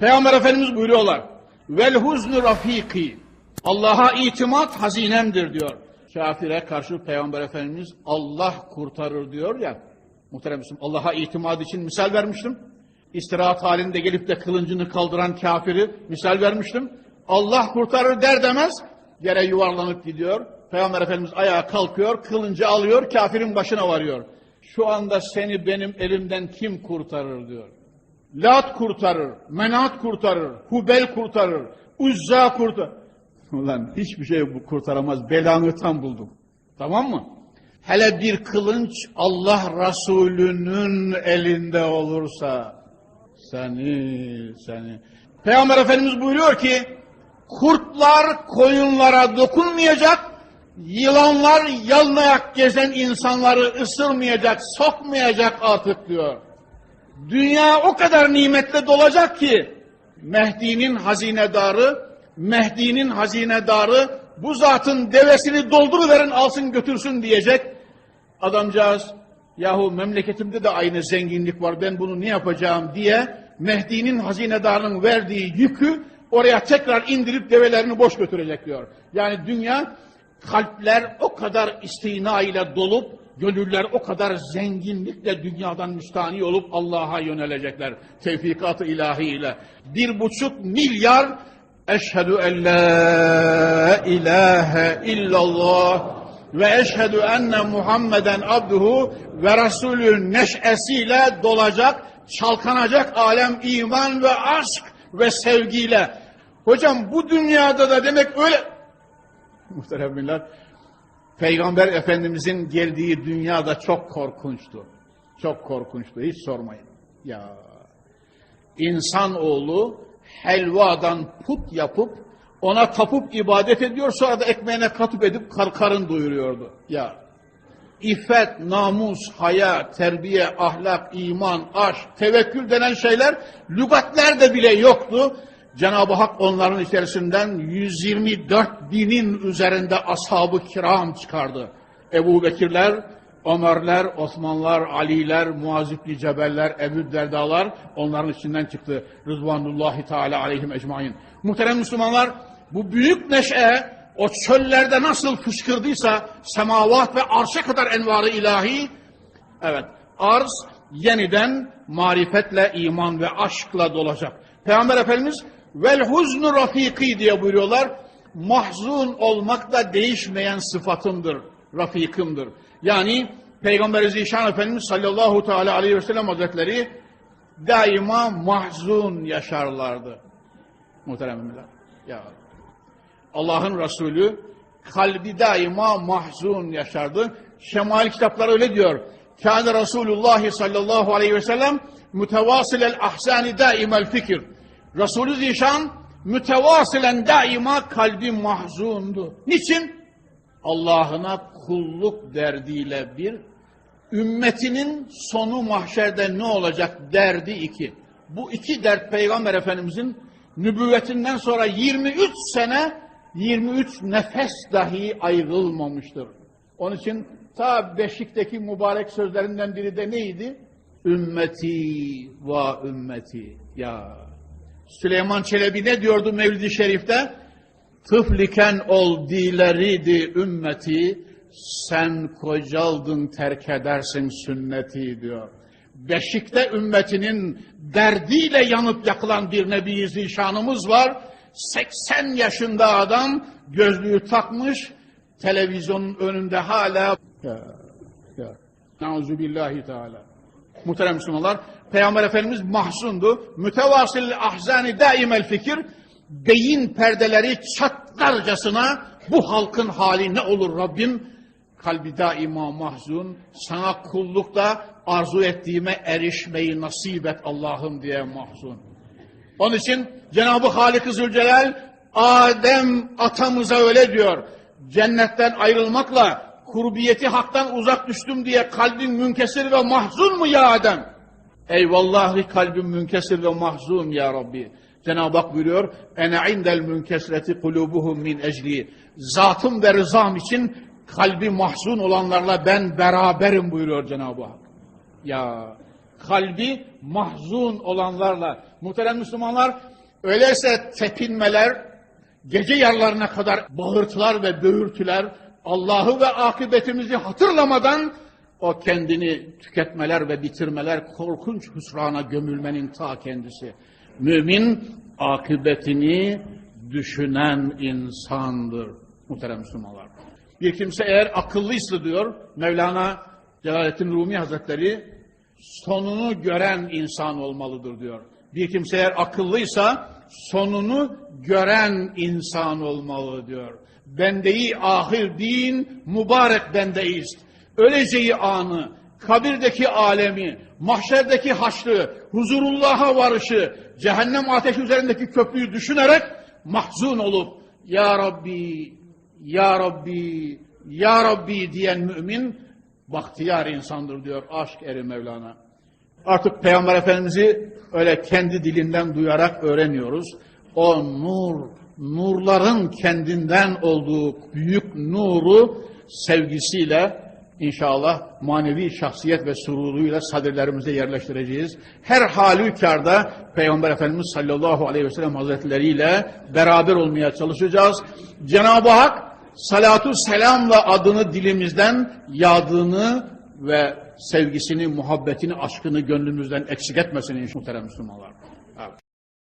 Peygamber Efendimiz buyuruyorlar. Vel huznu rafiki. Allah'a itimat hazinemdir diyor. Kafire karşı Peygamber Efendimiz Allah kurtarır diyor ya. Muhterem Allah'a itimat için misal vermiştim. İstirahat halinde gelip de kılıncını kaldıran kafiri misal vermiştim. Allah kurtarır der demez yere yuvarlanıp gidiyor. Peygamber Efendimiz ayağa kalkıyor, kılıncı alıyor, kafirin başına varıyor. Şu anda seni benim elimden kim kurtarır diyor. Lat kurtarır, Menat kurtarır, Hubel kurtarır, Uzza kurtarır. Ulan hiçbir şey kurtaramaz. Belanı tam buldum. Tamam mı? Hele bir kılınç Allah Resulü'nün elinde olursa seni, seni. Peygamber Efendimiz buyuruyor ki kurtlar koyunlara dokunmayacak, yılanlar yalnayak gezen insanları ısırmayacak, sokmayacak artık diyor. Dünya o kadar nimetle dolacak ki Mehdi'nin hazinedarı, Mehdi'nin hazinedarı bu zatın devesini dolduruverin alsın götürsün diyecek. Adamcağız yahu memleketimde de aynı zenginlik var ben bunu ne yapacağım diye Mehdi'nin hazinedarının verdiği yükü oraya tekrar indirip develerini boş götürecek diyor. Yani dünya kalpler o kadar istina ile dolup Gönüller o kadar zenginlikle dünyadan müstani olup Allah'a yönelecekler. Tevfikatı ilahiyle. Bir buçuk milyar eşhedü en la ilahe illallah ve eşhedü enne Muhammeden abduhu ve Resulün neşesiyle dolacak, çalkanacak alem iman ve aşk ve sevgiyle. Hocam bu dünyada da demek öyle... Muhterem millet, Peygamber Efendimizin geldiği dünyada çok korkunçtu. Çok korkunçtu. Hiç sormayın. Ya insanoğlu helvadan put yapıp ona tapıp ibadet ediyor sonra da ekmeğine katıp edip kar karın doyuruyordu. Ya İffet, namus, haya, terbiye, ahlak, iman, aşk, tevekkül denen şeyler lügatlerde bile yoktu. Cenab-ı Hak onların içerisinden 124 binin üzerinde ashab-ı kiram çıkardı. Ebu Bekirler, Ömerler, Osmanlar, Aliler, Muaz İbni Cebeller, Ebu Derdalar onların içinden çıktı. Rızvanullahi Teala aleyhim ecmain. Muhterem Müslümanlar bu büyük neşe o çöllerde nasıl fışkırdıysa semavat ve arşa kadar envarı ilahi evet arz yeniden marifetle, iman ve aşkla dolacak. Peygamber Efendimiz vel huznu rafiki diye buyuruyorlar. Mahzun olmak da değişmeyen sıfatımdır, rafikimdir. Yani Peygamber Zişan Efendimiz sallallahu teala aleyhi ve sellem hazretleri daima mahzun yaşarlardı. Muhteremler. Ya Allah'ın Resulü kalbi daima mahzun yaşardı. Şemal kitapları öyle diyor. Kâne Resulullah sallallahu aleyhi ve sellem mütevasilel ahsani daimel fikir. Resulü Zişan mütevasilen daima kalbi mahzundu. Niçin? Allah'ına kulluk derdiyle bir, ümmetinin sonu mahşerde ne olacak derdi iki. Bu iki dert Peygamber Efendimizin nübüvvetinden sonra 23 sene 23 nefes dahi ayrılmamıştır. Onun için ta Beşik'teki mübarek sözlerinden biri de neydi? Ümmeti ve ümmeti. Ya Süleyman Çelebi ne diyordu Mevlid-i Şerif'te? Tıfliken ol dileriydi ümmeti, sen kocaldın terk edersin sünneti diyor. Beşik'te ümmetinin derdiyle yanıp yakılan bir Nebi Zişanımız var. 80 yaşında adam gözlüğü takmış, televizyonun önünde hala ya, ya. Nauzu billahi teala. Muhterem Müslümanlar, Peygamber Efendimiz mahzundu. Mütevasil ahzani daimel fikir, beyin perdeleri çatlarcasına bu halkın hali ne olur Rabbim? Kalbi daima mahzun, sana kullukta arzu ettiğime erişmeyi nasip et Allah'ım diye mahzun. Onun için Cenab-ı Halik-i Zülcelal Adem atamıza öyle diyor. Cennetten ayrılmakla kurbiyeti haktan uzak düştüm diye kalbin münkesir ve mahzun mu ya Adem? Eyvallahi kalbim münkesir ve mahzun ya Rabbi. Cenab-ı Hak buyuruyor. Ene indel münkesreti kulubuhum min ecli. Zatım ve rızam için kalbi mahzun olanlarla ben beraberim buyuruyor Cenab-ı Hak. Ya kalbi mahzun olanlarla Muhterem Müslümanlar, öyleyse tepinmeler, gece yarlarına kadar bağırtılar ve böğürtüler, Allah'ı ve akıbetimizi hatırlamadan o kendini tüketmeler ve bitirmeler korkunç hüsrana gömülmenin ta kendisi. Mümin akıbetini düşünen insandır muhterem Müslümanlar. Bir kimse eğer akıllıysa diyor Mevlana Celaleddin Rumi Hazretleri sonunu gören insan olmalıdır diyor. Bir kimse eğer akıllıysa sonunu gören insan olmalı diyor. Bendeyi ahir din mübarek bendeist. Öleceği anı, kabirdeki alemi, mahşerdeki haşrı, huzurullah'a varışı, cehennem ateşi üzerindeki köprüyü düşünerek mahzun olup Ya Rabbi, Ya Rabbi, Ya Rabbi diyen mümin bahtiyar insandır diyor aşk eri Mevlana. Artık Peygamber Efendimiz'i öyle kendi dilinden duyarak öğreniyoruz. O nur, nurların kendinden olduğu büyük nuru sevgisiyle inşallah manevi şahsiyet ve sururuyla sadirlerimize yerleştireceğiz. Her halükarda Peygamber Efendimiz sallallahu aleyhi ve sellem hazretleriyle beraber olmaya çalışacağız. Cenab-ı Hak salatu selamla adını dilimizden yadığını ve sevgisini, muhabbetini, aşkını gönlümüzden eksik etmesin inşallah muhterem Müslümanlar. Evet.